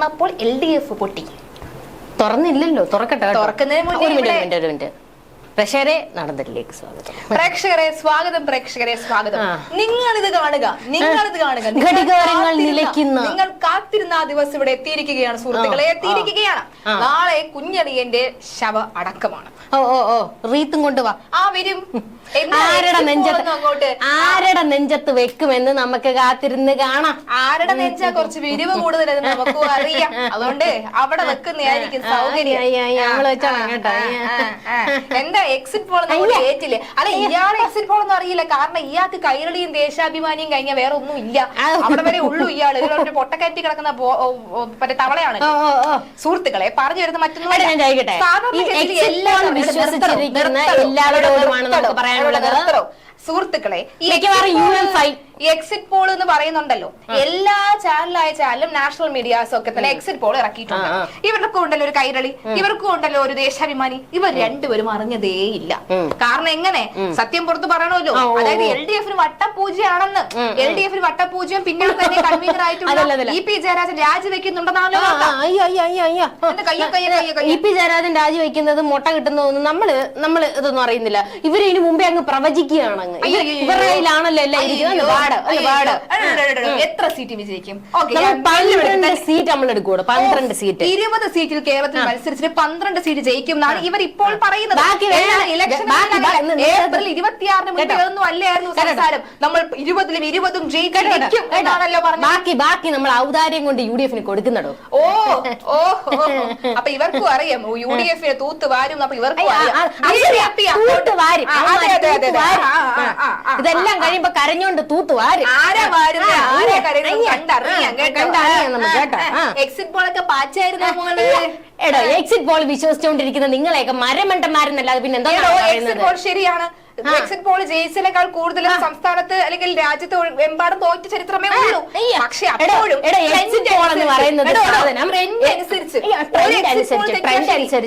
തുറന്നപ്പോൾ L D F പൊട്ടി. തുറന്നില്ലല്ലോ തുറക്കട്ടെ കേട്ടോ. തുറക്കുന്നതിന് മുന്നേ ഒരു മിനിറ്റ് ഇവിടെ- മിനിറ്റ് ഒരു മിനിറ്റ്. പ്രഷരെ നടന്നിട്ടിലേക്ക് സ്വാഗതം. പ്രേക്ഷകരെ സ്വാഗതം പ്രേക്ഷകരെ സ്വാഗതം. ആ. നിങ്ങൾ ഇത് കാണുക നിങ്ങൾ ഇത് കാണുക. നിങ്ങൾ ഘടികാരങ്ങൾ കാത്തിരുന്ന- നിലയ്ക്കുന്ന. നിങ്ങൾ കാത്തിരുന്ന ആ ദിവസം ഇവിടെ എത്തിയിരിക്കുകയാണ് സുഹൃത്തുക്കളെ ആ, എത്തിയിരിക്കുകയാണ്. ആ. നാളെ കുഞ്ഞളിയന്റെ ശവ അടക്കമാണ്. ഓ ഓ ഓ. റീത്തും കൊണ്ടുവാ ആ വരും. ആരുടെ നെഞ്ചത്ത് ആരുടെ നെഞ്ചത്ത് വെക്കുമെന്ന് നമുക്ക് കാത്തിരുന്ന് കാണാം. ആരുടെ നെഞ്ചാ? കുറച്ച് വിരിവ് കൂടുതലെന്ന് നമുക്കും അറിയാം. അതുകൊണ്ട് അവിടെ വെക്കുന്നതായിരിക്കും സൗകര്യം. എന്താ എക്സിറ്റ് പോൾ. അല്ല ഇയാളെ എക്സിറ്റ് പോൾ ഒന്നും അറിയില്ല. കാരണം ഇയാൾക്ക് കൈരളിയും ദേശാഭിമാനിയും കഴിഞ്ഞ വേറെ ഒന്നും ഇല്ല. അവിടെ വരെ ഉള്ളൂ ഇയാൾ. ഇയാളൊരു പൊട്ടക്കയറ്റി കിടക്കുന്ന മറ്റേ തവളയാണ് സുഹൃത്തുക്കളെ പറഞ്ഞു വരുന്ന മറ്റൊന്നും എല്ലാവരോടുമാണ് നമുക്ക് പറയാനുള്ളത്. സുഹൃത്തുക്കളെ മിക്കവാറും യു എൻ UFI ഈ എക്സിറ്റ് പോൾ എന്ന് പറയുന്നുണ്ടല്ലോ. എല്ലാ ചാനലായ ചാനലും നാഷണൽ മീഡിയാസും ഒക്കെ തന്നെ എക്സിറ്റ് പോൾ ഇറക്കിയിട്ടുണ്ട്. ഇവർക്ക് ഉണ്ടല്ലോ ഒരു കൈരളി ഇവർക്കും ഉണ്ടല്ലോ ഒരു ദേശാഭിമാനി. ഇവർ രണ്ടുപേരും അറിഞ്ഞതേ ഇല്ല. കാരണം എങ്ങനെ? സത്യം പുറത്ത് പറയണമല്ലോ. അതായത്. എൽ ഡി എഫിന് വട്ടപൂജയാണെന്ന്. എൽ ഡി എഫിന് വട്ടപൂജയും പിന്നീട് തന്നെ കൺവീനർ ആയിട്ടുള്ള അതല്ല. ഇ പി ജയരാജൻ രാജിവെക്കുന്നുണ്ടെന്നാണല്ലോ. ഇ പി ജയരാജൻ രാജിവെക്കുന്നത് മുട്ട കിട്ടുന്നതൊന്നും നമ്മൾ നമ്മൾ ഇതൊന്നും അറിയുന്നില്ല. ഇവർ ഇതിനു മുമ്പേ അങ്ങ് പ്രവചിക്കുകയാണ് അങ്ങ് ഇവരുടെ കയ്യിലാണല്ലോ എല്ലാം ഇരിക്കുന്നത്. പാട് പാട്. എത്ര സീറ്റ് വിജയിക്കും? സീറ്റ് നമ്മൾ എടുക്കൂടെ പന്ത്രണ്ട് സീറ്റ് ഇരുപത് സീറ്റിൽ കേരളത്തിൽ മത്സരിച്ചിട്ട് പന്ത്രണ്ട് സീറ്റ് ജയിക്കും എന്നാണ് ഇവർ ഇപ്പോൾ പറയുന്നത്. ബാക്കി ഇലക്ഷൻ ഏപ്രിൽ ഇരുപത്തിയാറിന് മുമ്പേ. ഒന്നും അല്ലായിരുന്നു സംസാരം. നമ്മൾ ഇരുപതിലും ഇരുപതും ജയിക്കും? എന്നാണല്ലോ പറഞ്ഞത്. ബാക്കി ബാക്കി നമ്മൾ ഔദാര്യം കൊണ്ട് യു ഡി എഫിന് കൊടുക്കുന്നടോ ഓ ഓ. അപ്പൊ ഇവർക്കും അറിയാം. യു ഡി എഫിന് തൂത്ത് വാരും അപ്പൊ ഇവർക്കും അറിയാം. തൂത്ത് വാരും. ഇതെല്ലാം കഴിയുമ്പോ കരഞ്ഞോണ്ട് തൂത്ത് വാരും. ആരാ വാരുന്നത് ആ, ആരാ അയ്യ, കരയുന്നത്? അയ്യ. കണ്ടറിയാം ആ, കേട്ടോ. കണ്ടറിയാം നമുക്ക് കേട്ടോ. ആ. എക്സിറ്റ് പോളൊക്കെ പാച്ചായിരുന്നു മോൾ? എടോ എക്സിറ്റ് പോൾ വിശ്വസിച്ചുകൊണ്ടിരിക്കുന്ന നിങ്ങളെയൊക്കെ മരമണ്ടന്മാരെന്നല്ലാതെ പിന്നെ എന്താ ഏതോ പറയുന്നത് എക്സിറ്റ് പോൾ ശരിയാണ്. എക്സിറ്റ് പോൾ ജയിച്ചതിനേക്കാൾ കൂടുതൽ സംസ്ഥാനത്ത് അല്ലെങ്കിൽ രാജ്യത്ത് എമ്പാടും തോറ്റ ചരിത്രമേ ഉള്ളൂ. പക്ഷേ അപ്പോഴും poll എന്ന് പറയുന്നത് സാധനം.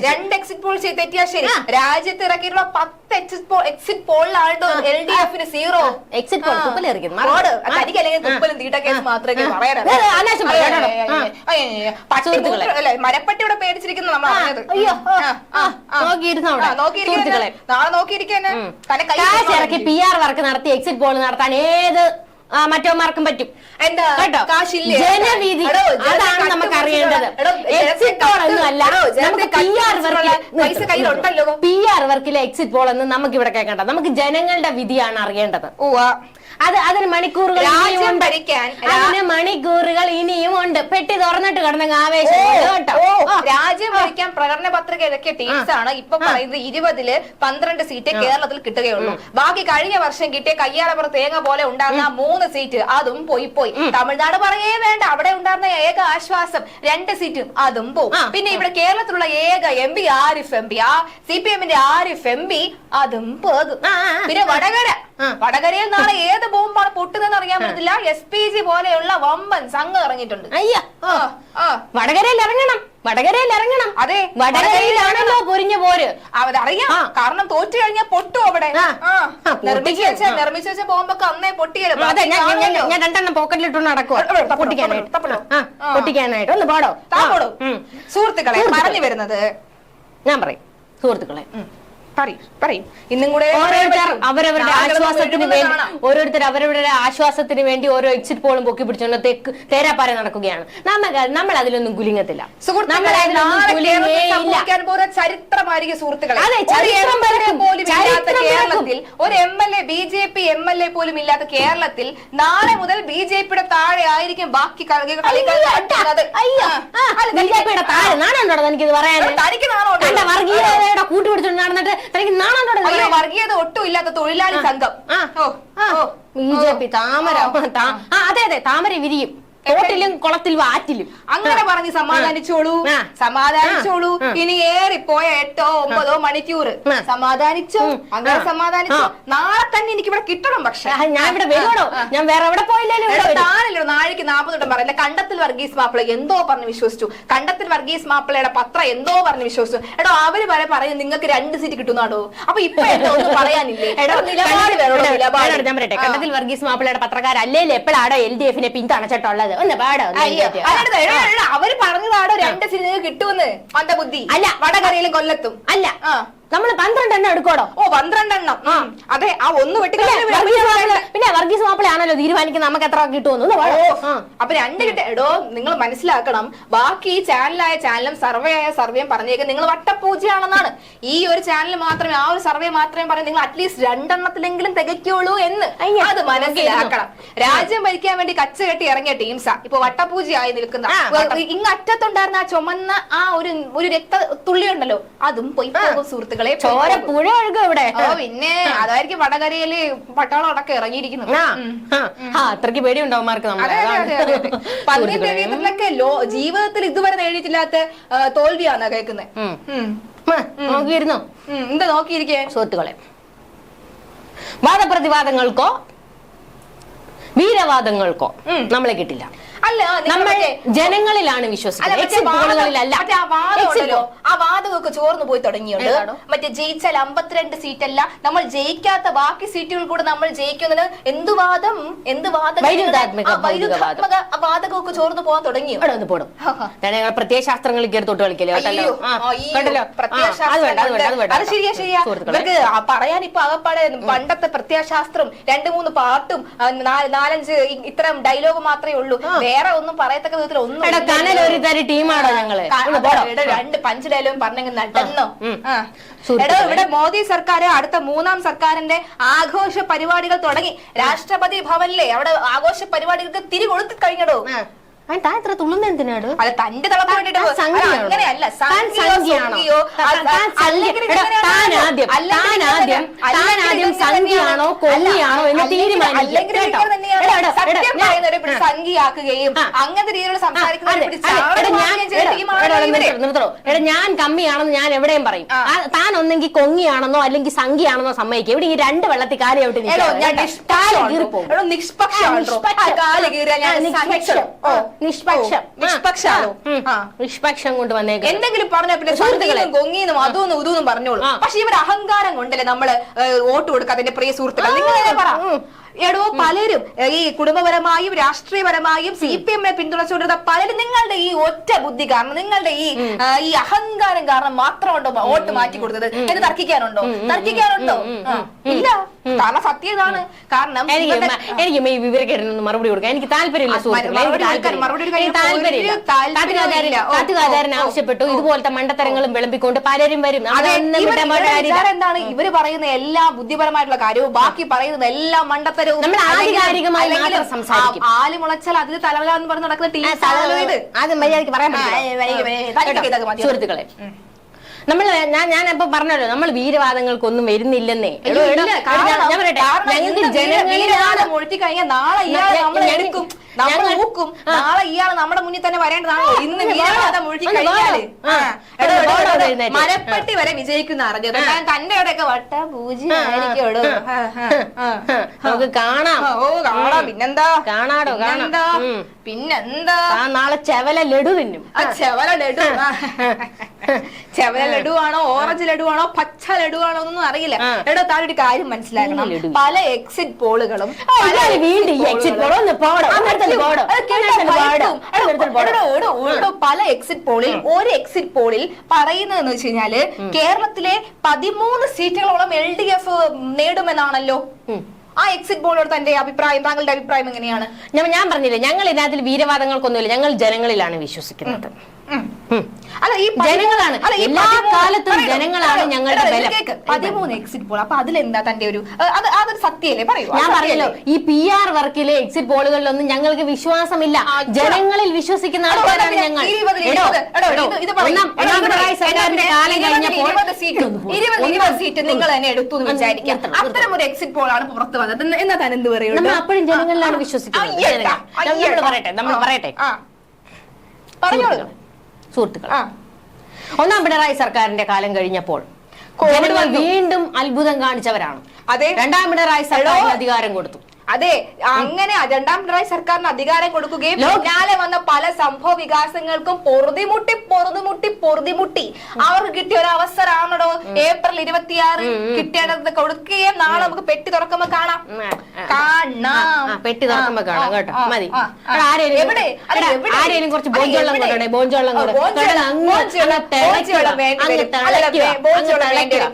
രണ്ട് എക്സിറ്റ് പോൾ തെറ്റിയാ ശരി. രാജ്യത്ത് ഇറക്കിയിട്ടുള്ള പത്ത് എക്സിറ്റ് പോൾ എക്സിറ്റ് പോളിലാണ്ടോ എൽ ഡി എഫിന് സീറോ എക്സിറ്റ് പോൾ മരപ്പട്ടിയുടെ പേടിച്ചിരിക്കുന്ന നമ്മൾ എനിക്ക്. പി ആർ വർക്ക് നടത്തി എക്സിറ്റ് പോൾ നടത്താൻ ഏത് ആ, മറ്റോമാർക്കും പറ്റും. എന്താ? കേട്ടോ? ജനത്തെ അതാണ് നമുക്ക് അറിയേണ്ടത്. എക്സിറ്റ് പോൾ ഒന്നും അല്ല നമുക്ക് പി ആർ കയ്യിലുണ്ടല്ലോ. പി ആർ വർക്കിലെ എക്സിറ്റ് പോൾ എന്ന് നമുക്ക് ഇവിടെ കേൾക്കണ്ട. നമുക്ക് ജനങ്ങളുടെ വിധിയാണ് അറിയേണ്ടത്. ഉവ്വ. അത് അതിന് മണിക്കൂറുകൾ ഇനിയും രാജ്യം ഭരിക്കാൻ അതിന് മണിക്കൂറുകൾ ഇനിയും ഉണ്ട്. പെട്ടി തുറന്നിട്ട് കിടന്ന ആവേശം. രാജ്യം ഭരിക്കാൻ പ്രകടന പത്രിക ഇറക്കിയ ടീംസ് ആണ്. ഇപ്പൊ പറയുന്നത് ഇരുപതിൽ പന്ത്രണ്ട് സീറ്റ് കേരളത്തിൽ കിട്ടുകയുള്ളൂ. ബാക്കി കഴിഞ്ഞ വർഷം കിട്ടിയ കയ്യാളപ്പുറ തേങ്ങ പോലെ ഉണ്ടാകുന്ന മൂന്ന് സീറ്റ് അതും പോയി പോയി. തമിഴ്നാട് പറയേ വേണ്ട. അവിടെ ഉണ്ടായിരുന്ന ഏക ആശ്വാസം. രണ്ട് സീറ്റും അതും പോകും പിന്നെ ഇവിടെ കേരളത്തിലുള്ള ഏക M P Arif M P ആ സി പി എമ്മിന്റെ ആരിഫ് എം പി അതും പോകും. പിന്നെ വടകര. വടകരയിൽ നാളെ ഏത് ബോംബാണ് പൊട്ടുന്നതെന്ന് അറിയാൻ പറ്റില്ല എസ് പി ജി പോലെയുള്ള വമ്പൻ സംഘം ഇറങ്ങിയിട്ടുണ്ട് അയ്യ. വടകരയിൽ ഇറങ്ങണം. വടകരയിൽ ഇറങ്ങണം. അതെ. വടകരയിലാണല്ലോ പൊരിഞ്ഞ പോര്. അതറിയാം. കാരണം തോറ്റു കഴിഞ്ഞാൽ പൊട്ടും അവിടെ. നിർമ്മിച്ചു വെച്ച നിർമ്മിച്ചു വെച്ച ബോംബൊക്കെ അന്നേ പൊട്ടിയല്ലോ. അതെ ഞാൻ ഞാൻ- പോക്കറ്റിൽ രണ്ടെണ്ണം പോക്കറ്റിലിട്ടോണ്ട് നടക്കുക പൊട്ടിക്കാനായിട്ട്. പൊട്ടിക്കാനായിട്ട്. ഒന്ന് പാടോ? ഉം. സുഹൃത്തുക്കളെ. പറഞ്ഞു വരുന്നത്. ഞാൻ പറയും. സുഹൃത്തുക്കളെ. പറയും ഇന്നും കൂടെ ഓരോരുത്തർ അവരവരുടെ ആശ്വാസത്തിന് വേണ്ടി. ഓരോരുത്തർ അവരവരുടെ ആശ്വാസത്തിന് വേണ്ടി ഓരോ എക്സിറ്റ് പോളും പൊക്കി പിടിച്ചുകൊണ്ട് തെക്ക് തേരാപ്പാര നടക്കുകയാണ്. നമ്മൾ നമ്മൾ അതിലൊന്നും കുലിങ്ങത്തില്ല കേരളത്തിൽ ചരിത്രമായിരിക്കും സുഹൃത്തുക്കളെ. പോലും ഇല്ലാത്ത കേരളത്തിൽ ഒരു M L A B J P M L A പോലും ഇല്ലാത്ത കേരളത്തിൽ നാളെ മുതൽ ബി ജെ പിയുടെ താഴെ ആയിരിക്കും ബാക്കി എനിക്കിത് പറയാൻ തനിക്ക് നാണോ കൂട്ടുപിടിച്ചോണ്ട് നടന്നിട്ട് തനിക്ക് അയ്യോ വർഗീയത ഒട്ടും ഇല്ലാത്ത തൊഴിലാളി സംഘം. ബി ജെ പി താമര അതെ അതെ താമര വിരിയും. തോട്ടിലും കുളത്തിലും ആറ്റിലും. അങ്ങനെ പറഞ്ഞ് സമാധാനിച്ചോളൂ. സമാധാനിച്ചോളൂ. ഇനി ഇനി പോയ എട്ടോ ഒമ്പതോ മണിക്കൂർ. സമാധാനിച്ചോ? അങ്ങനെ. സമാധാനിച്ചോ? നാളെ തന്നെ എനിക്ക് ഇവിടെ കിട്ടണം പക്ഷെ. ഞാൻ ഇവിടെ വരുവാണോ ഞാൻ വേറെ എവിടെ പോയില്ലല്ലോ. താനല്ലോ നാഴേക്ക് നാപ്പത്തൊട്ടം പറയില്ല കണ്ടത്തിൽ വർഗീസ് മാപ്പിള എന്തോ പറഞ്ഞ് വിശ്വസിച്ചു. കണ്ടത്തിൽ വർഗീസ് മാപ്പിളയുടെ പത്രം എന്തോ പറഞ്ഞ് വിശ്വസിച്ചു. എടോ അവർ വരെ പറയും നിങ്ങൾക്ക് രണ്ട് സീറ്റ് കിട്ടുന്നാടോ? അപ്പൊ ഇപ്പൊ എന്തോ ഒന്നും പറയാനില്ലേ? നിലപാട് ഞാൻ പറയട്ടെ. കണ്ടത്തിൽ വർഗീസ് മാപ്പിളയുടെ പത്രക്കാരല്ലേ എപ്പോഴാണോ എൽ ഡി എഫിനെ പിന്തുണച്ചിട്ടുള്ളത്? ഒന്ന് പാടോ അവർ പറഞ്ഞതാണോ രണ്ട് സിനിമ കിട്ടുമെന്ന്. മന്ദബുദ്ധി. അല്ല. വടകരയിലും കൊല്ലത്തും. അല്ല. ആ. നമ്മൾ പന്ത്രണ്ടെണ്ണം എടുക്കോടോ ഓ പന്ത്രണ്ടെണ്ണം. അതെ ആ ഒന്ന് വെട്ടി പിന്നെ വർഗീസ് മാപ്പിളയാണല്ലോ തീരുമാനിക്കുന്നത്. നമുക്ക് എത്ര കിട്ടുമെന്ന്. അപ്പൊ രണ്ട് കിട്ട എടോ നിങ്ങൾ മനസ്സിലാക്കണം. ബാക്കി ചാനലായ ചാനലും സർവേ ആയ സർവേയും പറഞ്ഞേക്കും നിങ്ങൾ വട്ടപ്പൂജയാണെന്നാണ് ഈ ഒരു ചാനൽ മാത്രമേ ആ ഒരു സർവേ മാത്രമേ പറയൂ നിങ്ങൾ അറ്റ്ലീസ്റ്റ് രണ്ടെണ്ണത്തിലെങ്കിലും തികയ്ക്കുള്ളൂ എന്ന്. അത് മനസ്സിലാക്കണം. രാജ്യം ഭരിക്കാൻ വേണ്ടി കച്ച കെട്ടി ഇറങ്ങിയ ടീംസാ ഇപ്പൊ വട്ടപൂജയായി നിൽക്കുന്ന ഇങ്ങ അറ്റത്തുണ്ടായിരുന്ന ആ ചുമന്ന ആ ഒരു ഒരു രക്ത തുള്ളി ഉണ്ടല്ലോ അതും പോയി പോകും പോയി ചോര. പുഴ ഒഴുകും ഇവിടെ. പിന്നെ അതായിരിക്കും വടകരയിൽ പട്ടാളം അടക്കം ഇറങ്ങിയിരിക്കുന്നത്. അത്രയ്ക്ക് പേടി ഉണ്ടാവും ആ, അത്രയ്ക്ക് പേടിയുണ്ടോ അവന്മാർക്ക് നമ്മളെ? അതെ, അതെ, അതെ, അതെ. പന്നിൻ രവീന്ദ്രനൊക്കെ ജീവിതത്തിൽ ഇതുവരെ നേടിയിട്ടില്ലാത്ത തോൽവിയാണ് കേൾക്കുന്നത്. നോക്കിയിരുന്നോ? എന്താ നോക്കിയിരിക്കേ? സുഹൃത്തുക്കളെ വാദപ്രതിവാദങ്ങൾക്കോ വീരവാദങ്ങൾക്കോ നമ്മളെ കിട്ടില്ല. നമ്മൾ ജനങ്ങളിലാണ് വിശ്വസിക്കുന്നത്. ആ വാദമൊക്കെ ചോർന്നു പോയി തുടങ്ങിയുണ്ട്? മറ്റേ ജയിച്ചാൽ അമ്പത്തിരണ്ട് അല്ല നമ്മൾ ജയിക്കാത്ത ബാക്കി സീറ്റുകൾ കൂടെ നമ്മൾ ജയിക്കുന്നതിന് എന്ത് വാദം? എന്ത് വാദം. വൈരുദ്ധാത്മക ചോർന്നു പോകാൻ തുടങ്ങി പോകണം പോടും. ഞങ്ങൾ പ്രത്യേക ശാസ്ത്രങ്ങളിൽ കയറി തൊട്ട് കളിക്കല്ലോ? അത് ശരിയാ ശരിയാ. ഇവർക്ക് പറയാൻ ഇപ്പൊ അകപ്പാടെ പണ്ടത്തെ പ്രത്യയശാസ്ത്രം രണ്ടു മൂന്ന് പാട്ടും നാലഞ്ച് ഇത്രയും ഇത്തരം ഡയലോഗ് മാത്രമേ ഉള്ളൂ. വേറെ ഒന്നും പറയത്തക്ക വിധത്തിൽ ഒന്നും ഒരു തരി ടീമാണോ ഞങ്ങൾ? രണ്ട് പഞ്ചിലും പറഞ്ഞെങ്കിൽ. സുഹൃത്തുക്കളെ. എടോ ഇവിടെ മോദി സർക്കാർ അടുത്ത മൂന്നാം സർക്കാരിന്റെ ആഘോഷ പരിപാടികൾ തുടങ്ങി. രാഷ്ട്രപതി ഭവനിലെ അവിടെ ആഘോഷ പരിപാടികൾക്ക് തിരി കൊടുത്തു കഴിഞ്ഞടോ താൻ ഇത്ര തുള്ളുന്ന എന്തിനാണ്? അല്ല തന്റെ തിളപ്പ് വേണ്ടിട്ട് താൻ സംഖ്യയാണോ? അങ്ങനെയല്ല. സംഖ്യയോ. കൊങ്ങിയാണോ എന്ന് തീരുമാനിക്കും ഞാൻ-. സംഖ്യയാക്കുകയും. അങ്ങനത്തെ കമ്മിയാണെന്ന് ഞാൻ എവിടെയും പറയും. താൻ ഒന്നെങ്കിൽ കൊങ്ങിയാണെന്നോ അല്ലെങ്കിൽ സംഖ്യയാണെന്നോ സമ്മതിക്കും. ഇവിടെ ഈ രണ്ട് വെള്ളത്തിൽ കാര്യമായിട്ട് നിൽക്കും എടോ, നിഷ്പക്ഷം. നിഷ്പക്ഷാണോ? കൊണ്ട് വന്നേക്കാം എന്തെങ്കിലും പറഞ്ഞ പിന്നെ സുഹൃത്തുക്കളെ. സംഗീതം കൊങ്ങീന്നും അതൂന്നും ഇതൂന്നും പറഞ്ഞോളൂ. പക്ഷെ ഇവർ അഹങ്കാരം കൊണ്ടല്ലേ നമ്മൾ വോട്ട് കൊടുക്കാതെ പ്രിയ സുഹൃത്തുക്കൾ നിങ്ങൾ പറ? എടോ പലരും ഈ കുടുംബപരമായും രാഷ്ട്രീയപരമായും സി പി എമ്മിനെ പിന്തുണച്ചുകൊണ്ടിരുന്ന പലരും നിങ്ങളുടെ ഈ ഒറ്റ ബുദ്ധി കാരണം നിങ്ങളുടെ ഈ ഈ അഹങ്കാരം കാരണം മാത്രമുണ്ടോ വോട്ട് മാറ്റി കൊടുത്തത്? എന്ന് തർക്കിക്കാനുണ്ടോ? തർക്കിക്കാനുണ്ടോ? ഇല്ല. കാരണം സത്യം ഇതാണ്. കാരണം എനിക്ക് എനിക്ക് മറുപടി കൊടുക്കാൻ എനിക്ക് താല്പര്യമില്ല ആവശ്യപ്പെട്ടു. ഇതുപോലത്തെ മണ്ടത്തരങ്ങളും വിളമ്പിക്കൊണ്ട് പലരും വരും. എന്താണ്? ഇവർ പറയുന്ന എല്ലാ ബുദ്ധിപരമായിട്ടുള്ള കാര്യവും ബാക്കി പറയുന്നത് എല്ലാം നമ്മൾ ആധികാരികമായി മാത്രം സംസാരിക്കും. ആൽ മുളച്ചാൽ അതിന് തലവല എന്ന് പറഞ്ഞ് നടക്കുന്ന ടീം പറയാൻ പറ്റില്ല. സുഹൃത്തുക്കളെ. നമ്മൾ ഞാൻ ഞാൻ ഇപ്പൊ പറഞ്ഞല്ലോ നമ്മൾ വീരവാദങ്ങൾക്കൊന്നും വരുന്നില്ലെന്നേ. പറയട്ടെ. ഞങ്ങൾക്ക് ജനങ്ങളിലാണ് വീരവാദം കഴിഞ്ഞാൽ നാളെ നമ്മൾ എടുക്കും നാളെ ഇയാൾ നമ്മുടെ മുന്നിൽ തന്നെ വരേണ്ടതാണ്. ഇന്ന് വീരവാദം കഴിഞ്ഞാൽ. മരപ്പെട്ടി വരെ വിജയിക്കുന്ന അറിഞ്ഞത് ഞാൻ തന്റെ അവിടെയൊക്കെ വട്ട പൂജ്യമായിരിക്കും. നമുക്ക് കാണാം. ഓ കാണാം. പിന്നെന്താ? കാണാടോ, കാണാം. പിന്നെന്താ? പിന്നെന്താ? നാളെ ചെവല ലഡു തിന്നും. ആ ചെവല ലഡു. ചെവല ലഡു ആണോ ഓറഞ്ച് ലഡു ആണോ പച്ച ലഡു ആണോ എന്നൊന്നും അറിയില്ല. എടോ താഴെ ഒരു കാര്യം മനസ്സിലാക്കണം. പല എക്സിറ്റ് പോളുകളും. പല എക്സിറ്റ് പോളിൽ ഒരു എക്സിറ്റ് പോളിൽ പറയുന്നതെന്ന് വെച്ച് കഴിഞ്ഞാൽ കേരളത്തിലെ പതിമൂന്ന് സീറ്റുകളോളം എൽ ഡി എഫ് നേടുമെന്നാണല്ലോ. ആ എക്സിറ്റ് പോളോട് തന്റെ അഭിപ്രായം താങ്കളുടെ അഭിപ്രായം എങ്ങനെയാണ്? ഞാൻ പറഞ്ഞില്ലേ ഞങ്ങൾ ഇതിനകത്തിൽ വീരവാദങ്ങൾക്കൊന്നുമില്ല ഞങ്ങൾ ജനങ്ങളിലാണ് വിശ്വസിക്കുന്നത്. അല്ല ഈ ജനങ്ങളാണ്. എല്ലാ കാലത്തും ജനങ്ങളാണ് ഞങ്ങളുടെ ബലം. പതിമൂന്ന് എക്സിറ്റ് പോൾ അപ്പൊ അതിലെന്താ തന്റെ ഒരു അത് അതൊരു സത്യല്ലേ? പറയൂ. ഞാൻ പറഞ്ഞല്ലോ ഈ പി ആർ വർക്കിലെ എക്സിറ്റ് പോളുകളിലൊന്നും ഞങ്ങൾക്ക് വിശ്വാസമില്ല. ജനങ്ങളിൽ വിശ്വസിക്കുന്ന ആൾക്കാരാണ് ഞങ്ങൾ. ഇരുപത് സീറ്റ് നിങ്ങൾ തന്നെ എടുത്തു എന്ന് ഒന്ന് വിചാരിക്കാം. നിർത്തണം, നിർത്തണം. അത്തരം ഒരു എക്സിറ്റ് പോൾ ആണ് പുറത്തു വന്നത്. എന്നാ താൻ എന്ത് പറയുള്ളൂ നമ്മൾ അപ്പോഴും ജനങ്ങളിലാണ് വിശ്വസിക്കുന്നത്. നമ്മൾ. പറയട്ടെ നമ്മൾ പറയട്ടെ. പറഞ്ഞോളൂ. സുഹൃത്തുക്കൾ. ഒന്നാം പിണറായി സർക്കാരിന്റെ കാലം കഴിഞ്ഞപ്പോൾ വീണ്ടും അത്ഭുതം കാണിച്ചവരാണ്. അതെ. രണ്ടാം പിണറായി സർക്കാരിന് അധികാരം കൊടുത്തു. അതെ അങ്ങനെ രണ്ടാം പിണറായി സർക്കാരിന് അധികാരം കൊടുക്കുകയും പിന്നാലെ വന്ന പല സംഭവ വികാസങ്ങൾക്കും പൊറുതിമുട്ടി പൊറുതിമുട്ടി പൊറുതിമുട്ടി. അവർക്ക് കിട്ടിയ ഒരു അവസരമാണോ ഏപ്രിൽ ഇരുപത്തിയാറ് കിട്ടിയത് കൊടുക്കുകയും നാളെ നമുക്ക് പെട്ടി തുറക്കുമ്പോ കാണാം. കാണാം. പെട്ടി തുറക്കുമ്പോ കാണാം കേട്ടോ. മതി ആ, ആ. എടാ, ആരേലും എവിടെ? അല്ല, എടാ, എവിടെ? ആരേലും കുറച്ച് ബോഞ്ചോളം കൊടുക്കണേ ബോഞ്ചോളം.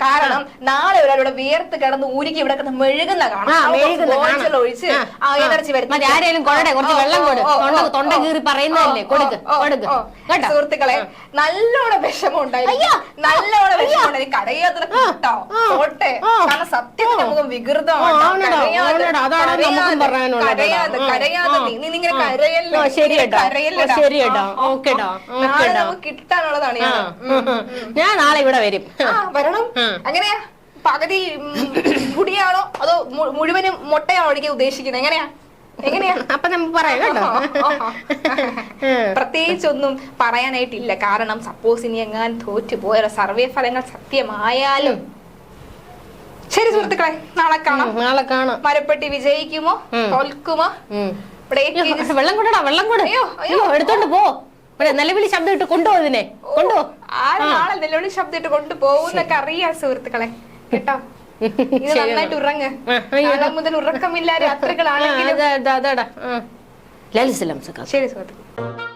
കാരണം നാളെ ഒരാളുടെ വിയർത്ത് കിടന്ന് ഊരിക്ക് ഇവിടെ കിടന്ന് മെഴുകുന്ന കാണാം. മെഴുകുന്ന ഒഴിച്ച്. എനർജി കുറച്ച് വെള്ളം കൊട്. തൊണ്ട- തൊണ്ട കീറി പറയുന്നതല്ലേ, കൊടുക്ക്, കൊടുക്ക്. സുഹൃത്തുക്കളെ നല്ലോണം വിഷമം ഉണ്ടായി നല്ലോണം വിഷമം ഉണ്ടായി കേട്ടോ. കാരണം സത്യത്തിന്റെ മുഖം വികൃതമാണ്. കരയാതെ, നീ ഇങ്ങനെ. കരയല്ലേ. നമുക്ക് കിട്ടാനുള്ളതാണ് ഞാൻ. നാളെ ഇവിടെ വരും. വരണം. ഉം. പകുതി മുടിയാണോ? അതോ മുഴുവനും മുട്ടയാണോ എനിക്ക് ഉദ്ദേശിക്കുന്നത്? എങ്ങനെയാ? എങ്ങനെയാ? അപ്പൊ നമുക്ക് പറയാം കേട്ടോ. ഉം. പ്രത്യേകിച്ച് പറയാനായിട്ടില്ല. കാരണം സപ്പോസ് ഇനി എങ്ങാൻ തോറ്റു പോയ സർവേ ഫലങ്ങൾ സത്യമായാലും. ശരി സുഹൃത്തുക്കളെ നാളെ കാണാം. നാളെ കാണാം. മരപ്പെട്ടി വിജയിക്കുമോ. തോൽക്കുമോ? വെള്ളം കൊണ്ടടാ വെള്ളം കൂടെ. അയ്യോ, എടുത്തോണ്ട് പോ. നിലവിളി ശബ്ദം ഇട്ട് കൊണ്ടുപോ ഇതിനെ. കൊണ്ടുപോ. ആ. നാളെ ശബ്ദം ഇട്ട് കൊണ്ടുപോകുന്നൊക്കെ അറിയാം സുഹൃത്തുക്കളെ. കേട്ടോ? ഇത് നന്നായിട്ട് ഉറങ്ങ്. നാളെ മുതൽ ഉറക്കമില്ല ആ. ശരി സുഹൃത്തുക്കളെ.